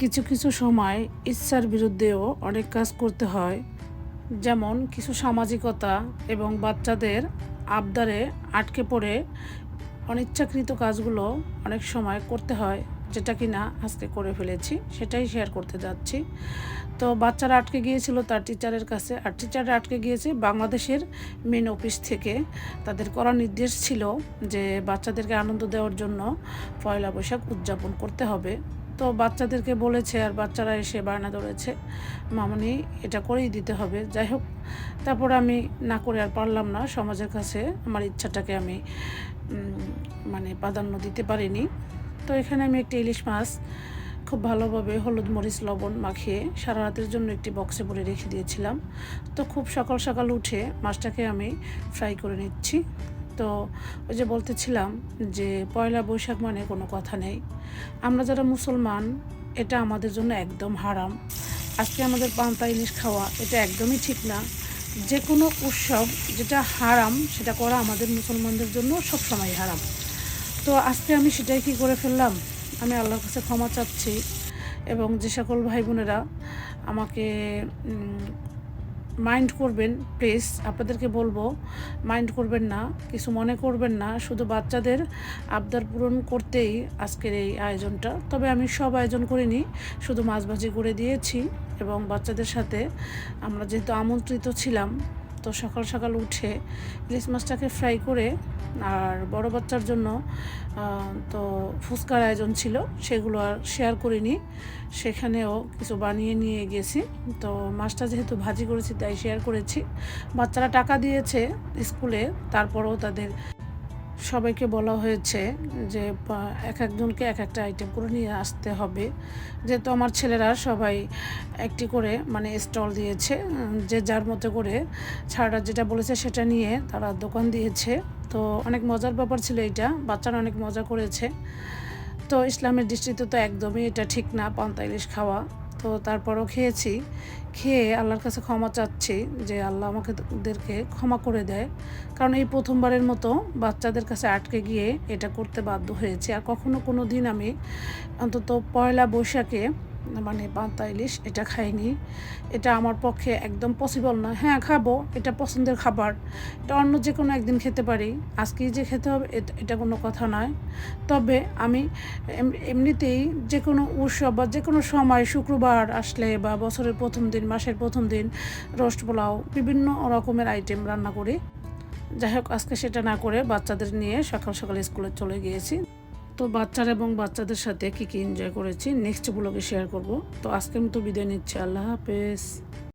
কিছু কিছু সময় ইচ্ছার বিরুদ্ধেও অনেক কাজ করতে হয়। যেমন কিছু সামাজিকতা এবং বাচ্চাদের আবদারে আটকে পড়ে অনিচ্ছাকৃত কাজগুলো অনেক সময় করতে হয়, যেটা কি না আজকে করে ফেলেছি, সেটাই শেয়ার করতে যাচ্ছি। তো বাচ্চারা আটকে গিয়েছিল, তার টিচারের কাছে। আর টিচাররা আটকে গিয়েছে বাংলাদেশের মেন অফিস থেকে। তাদের করা নির্দেশ ছিল যে বাচ্চাদেরকে আনন্দ দেওয়ার জন্য পয়লা বৈশাখ উদযাপন করতে হবে। তো বাচ্চাদেরকে বলেছে আর বাচ্চারা এসে বায়না ধরেছে, মামনি, এটা করেই দিতে হবে। যাই হোক, তারপর আমি না করে আর পারলাম না। সমাজের কাছে আমার ইচ্ছাটাকে আমি মানে প্রাধান্য দিতে পারিনি। তো এখানে আমি একটি ইলিশ মাছ খুব ভালোভাবে হলুদ মরিচ, লবণ মাখিয়ে সারা রাতের জন্য একটি বক্সে ভরে রেখে দিয়েছিলাম। তো খুব সকাল সকাল উঠে মাছটাকে আমি ফ্রাই করে নিচ্ছি। তো ওই যে বলতেছিলাম যে পয়লা বৈশাখ মানে কোনো কথা নেই। আমরা যারা মুসলমান, এটা আমাদের জন্য একদম হারাম। আজকে আমাদের পান্তা ইলিশ খাওয়া, এটা একদমই ঠিক না। যে কোনো উৎসব যেটা হারাম, সেটা করা আমাদের মুসলমানদের জন্য সবসময় হারাম। তো আজকে আমি সেটাই কি করে ফেললাম? আমি আল্লাহর কাছে ক্ষমা চাচ্ছি এবং যে সকল ভাই বোনেরা আমাকে মাইন্ড করবেন, প্লিজ, আপনাদেরকে বলব, মাইন্ড করবেন না, কিছু মনে করবেন না, শুধু বাচ্চাদের আবদার পূরণ করতেই আজকের এই আয়োজনটা। তবে আমি সব আয়োজন করিনি, শুধু মাছ ভাজি করে দিয়েছি এবং বাচ্চাদের সাথে আমরা যেহেতু আমন্ত্রিত ছিলাম, তো সকাল সকাল উঠে ইলিশ মাছটাকে ফ্রাই করে আর বড় বাচ্চার জন্য তো ফুচকার আয়োজন ছিল, সেগুলো আর শেয়ার করিনি। সেখানেও কিছু বানিয়ে নিয়ে গেছি। তো মাছটা যেহেতু ভাজি করেছি, তাই শেয়ার করেছি। বাচ্চারা টাকা দিয়েছে স্কুলে, তারপরেও তাদের সবাইকে বলা হয়েছে যে এক একজনকে এক একটা আইটেম করে নিয়ে আসতে হবে। যেহেতু আমার ছেলেরা সবাই একটি করে মানে স্টল দিয়েছে যে যার মতো করে ছাড়া যেটা বলেছে সেটা নিয়ে তারা দোকান দিয়েছে। তো অনেক মজার ব্যাপার ছিল এটা, বাচ্চারা অনেক মজা করেছে। তো ইসলামের দৃষ্টিতে তো একদমই এটা ঠিক না, পান্তা ইলিশ খাওয়া। তো তারপরও খেয়েছি। খেয়ে আল্লাহর কাছে ক্ষমা চাচ্ছি যে আল্লাহ আমাকে ওদেরকে ক্ষমা করে দেয়। কারণ এই প্রথমবারের মতো বাচ্চাদের কাছে আটকে গিয়ে এটা করতে বাধ্য হয়েছে। আর কখনো কোনো দিন আমি অন্তত পয়লা বৈশাখে মানে পান্তা ইলিশ, এটা খাইনি। এটা আমার পক্ষে একদম পসিবল না। হ্যাঁ খাব, এটা পছন্দের খাবার। এটা অন্য যে কোনো একদিন খেতে পারি। আজকেই যে খেতে হবে, এটা- কোনো কথা নয়। তবে আমি এম- এমনিতেই যে কোনো উৎসব বা যে কোনো সময় শুক্রবার আসলে বা বছরের প্রথম দিন, মাসের প্রথম দিন রোস্ট পোলাও, বিভিন্ন রকমের আইটেম রান্না করি। যাই হোক আজকে সেটা না করে বাচ্চাদের নিয়ে সকাল সকাল স্কুলে চলে গিয়েছি। তো বাচ্চারা এবং বাচ্চাদের সাথে কী কী এনজয় করেছি নেক্সট ব্লগে শেয়ার করব। তো আজকে আমি তো বিদায় নিচ্ছি, আল্লাহ হাফেজ।